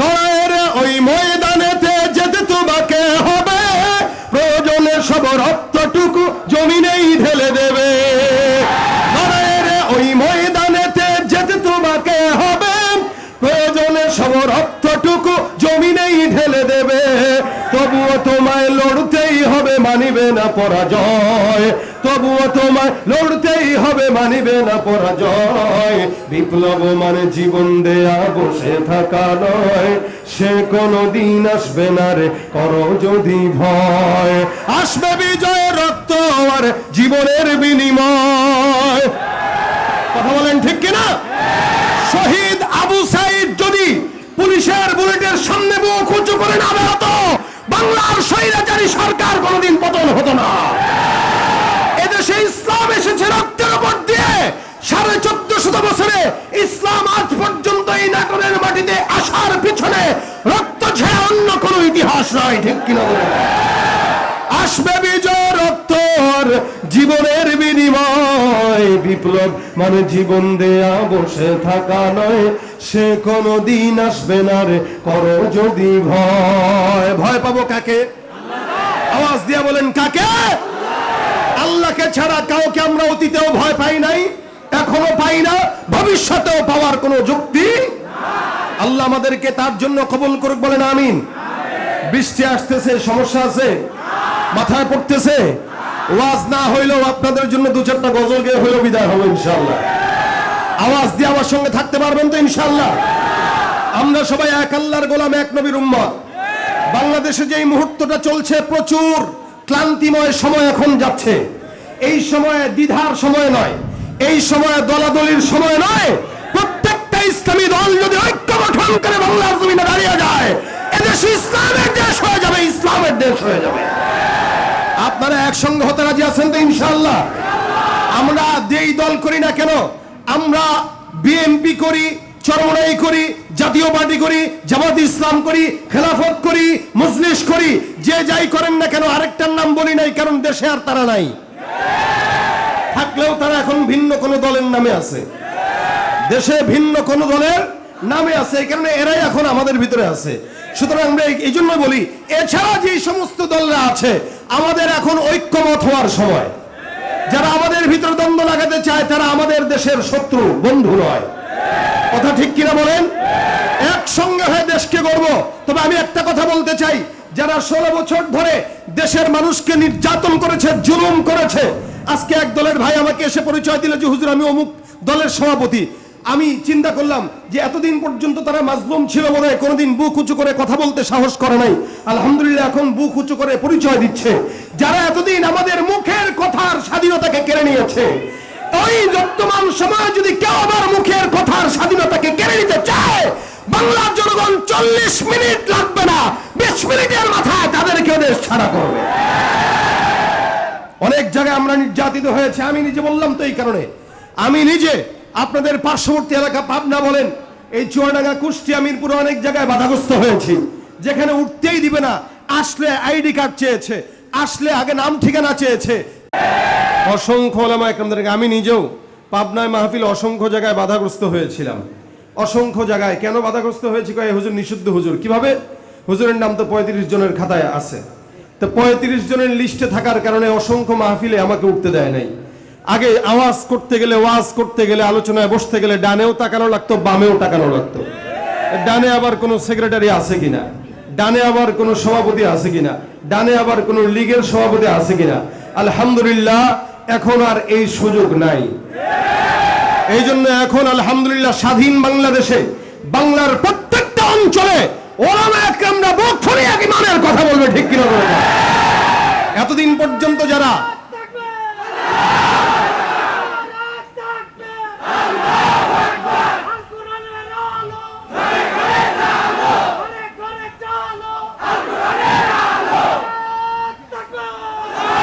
লড়াইয়ের ওই ময়দানেতে না পরাজয়, তবুও তোমায় লড়তেই হবে, মানিবে না পরাজয়। বিপ্লব মানে জীবন দেয়া বসে থাকা নয়, সে কোনো দিন আসবে না রে, করো যদি ভয়। আসবে বিজয় রক্ত আর জীবনের বিনিময়। কথা বলেন ঠিক কিনা? শহীদ আবু সাইদ যদি পুলিশের বুলেটের সামনে মুখ উঁচু করে না স্বৈরাচারী সরকার কোনোদিন পতন হতো না। এদেশে ইসলাম এসেছে রক্তের উপর দিয়ে সাড়ে চোদ্দ শত বছরে ইসলাম আজ পর্যন্ত এই নাটনের মাটিতে আসার পিছনে রক্ত ছেড়ে অন্য কোনো ইতিহাস নয় ঠিক কিনা? আসবে বিজয় রক্ত জীবনের বিনিময়। বিপ্লব মানে জীবন দেয়া, বসে থাকা নয়, সে কোনো দিন আসবে না রে, করো যদি ভয় পাবো কাকে আওয়াজ দিয়া বলেন কাকে? আল্লাহকে ছাড়া কাউকে আমরা অতীতেও ভয় পাই নাই, এখনও পাই না, ভবিষ্যতেও পাওয়ার কোনো যুক্তি আল্লাহ আমাদেরকে তার জন্য কবুল করুক, বলেন আমিন। বৃষ্টি আসতেছে, সমস্যা আছে? মাথায় পড়তেছে? ওয়াজ না হইলেও আপনাদের জন্য দু চারটা গজল গিয়ে হইলেও বিদায় হবে ইনশাল্লাহ আওয়াজ দিয়ে আমার সঙ্গে থাকতে পারবেন তো ইনশাল্লাহ আমরা সবাই এক আল্লাহর গোলাম, এক নবীর উম্মত। বাংলাদেশে যে এই মুহূর্তটা চলছে প্রচুর। ক্লান্তিময় সময় এখন যাচ্ছে। এই সময়ে দ্বিধার সময় নয়। এই সময়ে দলাদলির সময় নয়। প্রত্যেকটা ইসলামী দল যদি ঐক্য গঠন করে বাংলার জমিনে দাঁড়িয়ে যায়, এদেশ ইসলামের দেশ হয়ে যাবে, ইসলামের দেশ হয়ে যাবে। আপনারা একসঙ্গে হতে রাজি আছেন তো ইনশাল্লাহ আমরা যেই দল করি না কেন, আমরা বিএনপি করি, চরমনাই করি জাতীয় পার্টি করি, জামাত ইসলাম করি, খেলাফত করি, মজলিস করি যে যাই করেন না কেন, আরেকটার নাম বলি নাই, কারণ দেশে আর তারা নাই। থাকলেও তারা এখন ভিন্ন কোনো দলের নামে আছে। দেশে ভিন্ন কোন দলের নামে আছে, এই কারণে এরাই এখন আমাদের ভিতরে আছে। সুতরাং আমরা এই- জন্য বলি, এছাড়া যে সমস্ত দলরা আছে, আমাদের এখন ঐক্যমত হওয়ার সময়। যারা আমাদের ভিতরে দ্বন্দ্ব লাগাতে চায়, তারা আমাদের দেশের শত্রু, বন্ধু নয়। কথা ঠিক কিনা বলেন? একসঙ্গে হয়ে দেশকে গর্ব তবে আমি একটা কথা বলতে চাই যারা ষোলো বছর ধরে দেশের মানুষকে নির্যাতন করেছে, জুলুম করেছে, আজকে এক দলের ভাই আমাকে এসে পরিচয় দিল যে, হুজুর, আমি অমুক দলের সভাপতি। আমি চিন্তা করলাম যে, এতদিন পর্যন্ত তারা মাজলুম ছিল বোধ হয় কোনোদিন বুক উঁচু করে কথা বলতে সাহস করে নাই। আলহামদুলিল্লাহ, এখন বুক উঁচু করে পরিচয় দিচ্ছে। যারা এতদিন আমাদের মুখের কথার স্বাধীনতাকে কেড়ে নিয়েছে, ওই বর্তমান সময় যদি কেউ আবার মুখের কথার স্বাধীনতাকে কেড়ে নিতে চায় বাংলার জনগণ চল্লিশ মিনিট লাগবে না, বিশ মিনিটের মাথায় তাদেরকে দেশ ছাড়া করবে। অনেক জায়গায় আমরা নির্যাতিত হয়েছে, আমি নিজে বললাম তো এই কারণে। আমি নিজে আপনাদের পার্শ্ববর্তী এলাকা পাবনা বলেন, এই চুয়াডাঙ্গা, কুষ্টিয়া, মিরপুরে অনেক জায়গায় বাধাগ্রস্ত হয়েছি। যেখানে উঠতেই দিবে না, আসলে আইডি কার্ড চেয়েছে, আসলে আগে নাম ঠিকানা চেয়েছে। অসংখ্য ওলামা একরামদেরকে আমি নিজেও পাবনায় মাহফিল অসংখ্য জায়গায় বাধাগ্রস্ত হয়েছিলাম। অসংখ্য জায়গায় কেন বাধাগ্রস্ত হয়েছি কয় হুজুর নিষিদ্ধ হুজুর। কীভাবে? হুজুরের নাম তো পঁয়ত্রিশ জনের খাতায় আছে। তো পঁয়ত্রিশ জনের লিস্টে থাকার কারণে অসংখ্য মাহফিলে আমাকে উঠতে দেয় নাই। আগে আওয়াজ করতে গেলে, ওয়াজ করতে গেলে, আলোচনায় বসতে গেলে ডানেও তাকানো লাগতো, বামেও তাকানো লাগতো। ডানে আবার কোনো সেক্রেটারি আছে কিনা? ডানে আবার কোনো সভাপতি আছে কিনা? ডানে আবার কোনো লীগের সভাপতি আছে কিনা? আলহামদুলিল্লাহ, এখন আর এই সুযোগ নাই। এই জন্য এখন আলহামদুলিল্লাহ স্বাধীন বাংলাদেশে বাংলার প্রত্যেকটা অঞ্চলে ওলামা একরামরা বুক ফুলিয়ে ইমানের কথা বলবে, ঠিক কিনা এতদিন পর্যন্ত যারা